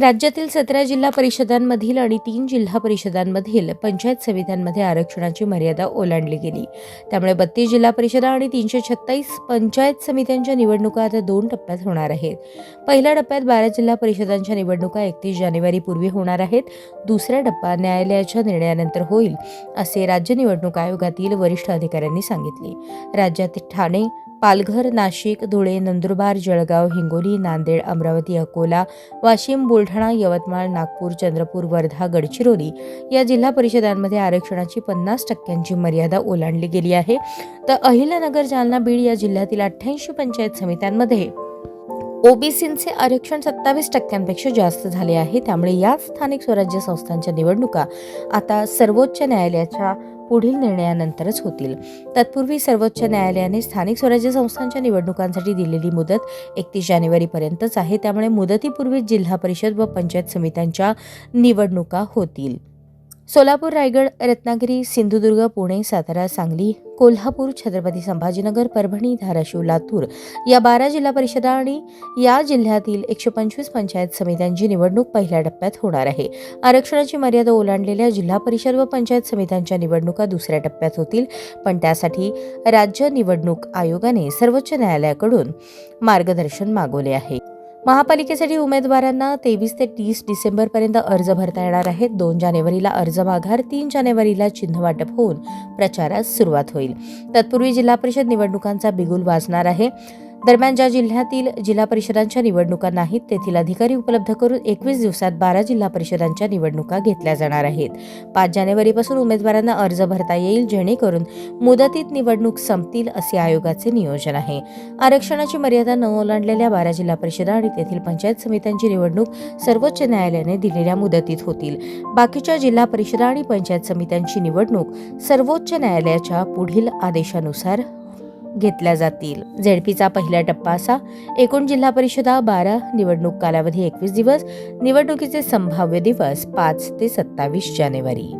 राज्यातील सतरा जिल्हा परिषदांमधील आणि तीन जिल्हा परिषदांमधील पंचायत समित्यांमध्ये आरक्षणाची मर्यादा ओलांडली गेली. त्यामुळे बत्तीस जिल्हा परिषदा आणि तीनशे छत्तीस पंचायत समित्यांच्या निवडणुका आता दोन टप्प्यात होणार आहेत. पहिल्या टप्प्यात बारा जिल्हा परिषदांच्या निवडणुका एकतीस जानेवारीपूर्वी होणार आहेत. दुसरा टप्पा न्यायालयाच्या निर्णयानंतर होईल असे राज्य निवडणूक आयोगातील वरिष्ठ अधिकाऱ्यांनी सांगितले. राज्यात ठाणे पालघर नाशिक धुळे नंदुरबार जळगाव हिंगोली नांदेड अमरावती अकोला वाशिम बुलढाणा यवतमाळ नागपूर चंद्रपूर वर्धा गडचिरोली या जिल्हा परिषदांमध्ये आरक्षणाची पन्नास टक्क्यांची मर्यादा ओलांडली गेली आहे. तर अहिल्यानगर जालना बीड या जिल्ह्यातील अठ्ठ्याऐंशी पंचायत समित्यांमध्ये ओबीसींचे आरक्षण सत्तावीस टक्क्यांपेक्षा जास्त झाले आहे. त्यामुळे या स्थानिक स्वराज्य संस्थांच्या निवडणुका आता सर्वोच्च न्यायालयाच्या पुढील निर्णयानंतरच होतील. तत्पूर्वी सर्वोच्च न्यायालयाने स्थानिक स्वराज्य संस्थांच्या निवडणुकांसाठी दिलेली मुदत एकतीस जानेवारीपर्यंतच आहे. त्यामुळे मुदतीपूर्वीच जिल्हा परिषद व पंचायत समित्यांच्या निवडणुका होतील. सोलापूर रायगड रत्नागिरी सिंधुदुर्ग पुणे सातारा सांगली कोल्हापूर छत्रपती संभाजीनगर परभणी धाराशिव लातूर या बारा जिल्हा परिषदा आणि या जिल्ह्यातील एकशे पंचवीस पंचायत समित्यांची निवडणूक पहिल्या टप्प्यात होणार आहे. आरक्षणाची मर्यादा ओलांडलेल्या जिल्हा परिषद व पंचायत समित्यांच्या निवडणुका दुसऱ्या टप्प्यात होतील पण त्यासाठी राज्य निवडणूक आयोगाने सर्वोच्च न्यायालयाकडून मार्गदर्शन मागवले आहे. महापालिकेसाठी उमेदवारांना तेवीस ते तीस डिसेंबरपर्यंत अर्ज भरता येणार आहेत. दोन जानेवारीला अर्ज माघार तीन जानेवारीला चिन्ह वाटप होऊन प्रचारास सुरुवात होईल. तत्पूर्वी जिल्हा परिषद निवडणुकांचा बिगुल वाजणार आहे. दरम्यान ज्या जिल्ह्यातील जिल्हा परिषदांच्या निवडणुका नाहीत तेथील अधिकारी उपलब्ध करून एकवीस दिवसात बारा जिल्हा परिषदांच्या निवडणुका घेतल्या जाणार आहेत. पाच जानेवारीपासून उमेदवारांना अर्ज भरता येईल जेणेकरून मुदतीत निवडणूक संपतील असे आयोगाचे नियोजन आहे. आरक्षणाची मर्यादा न ओलांडलेल्या बारा जिल्हा परिषदा आणि तेथील पंचायत समित्यांची निवडणूक सर्वोच्च न्यायालयाने दिलेल्या मुदतीत होतील. बाकीच्या जिल्हा परिषदा आणि पंचायत समित्यांची निवडणूक सर्वोच्च न्यायालयाच्या पुढील आदेशानुसार घेतल्या जातील. झेडपीचा पहिला टप्पा असा एकूण जिल्हा परिषदा बारा निवडणूक कालावधी एकवीस दिवस निवडणुकीचे संभाव्य दिवस पाच ते सत्तावीस जानेवारी.